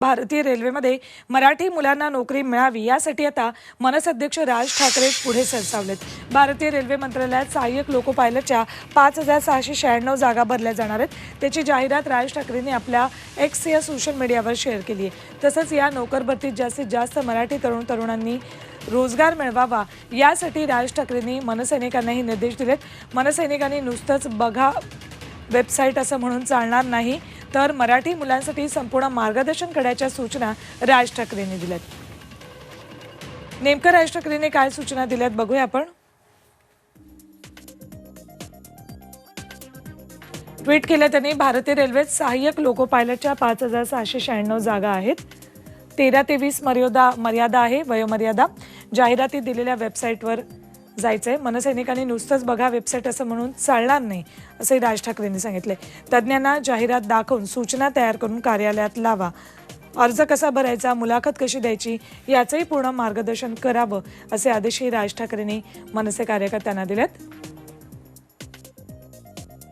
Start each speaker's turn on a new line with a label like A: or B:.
A: भारतीय रेल्वेमध्ये मराठी मुलांना नोकरी मिळावी यासाठी आता मनस अध्यक्ष राज ठाकरे पुढे सरसावलेत. भारतीय रेल्वे मंत्रालयात सहाय्यक लोको पायलटच्या पाच हजार सहाशे शहाण्णव जागा भरल्या जाणार आहेत. त्याची जाहिरात राज ठाकरेंनी आपल्या एक्स या सोशल मीडियावर शेअर केली आहे. तसंच या नोकर भरतीत जास्तीत जास्त मराठी तरुण तरुणांनी रोजगार मिळवावा यासाठी राज ठाकरेंनी मनसैनिकांनाही निर्देश दिलेत. मनसैनिकांनी नुसतंच बघा वेबसाईट असं म्हणून चालणार नाही. तर मराठी मुलांसाठी संपूर्ण मार्गदर्शन करण्याच्या सूचना राज ठाकरेंनी दिल्यात. नेमकं राज ठाकरेंनी काय सूचना दिल्यात बघूया आपण. ट्विट केलं त्यांनी भारतीय रेल्वेत सहाय्यक लोको पायलटच्या पाच हजार सहाशे शहाण्णव जागा आहेत. तेरा ते वीस मर्यादा मर्यादा आहे वयोमर्यादा. जाहिरातीत दिलेल्या वेबसाईटवर जायचंय. मनसैनिकांनी नुसतंच बघा वेबसाईट असं म्हणून चालणार नाही असंही राज ठाकरेंनी सांगितले तज्ज्ञांना जाहिरात दाखवून सूचना तयार करून कार्यालयात लावा. अर्ज कसा भरायचा मुलाखत कशी द्यायची याचंही पूर्ण मार्गदर्शन करावं असे आदेशही राज ठाकरेंनी मनसे कार्यकर्त्यांना दिलेत.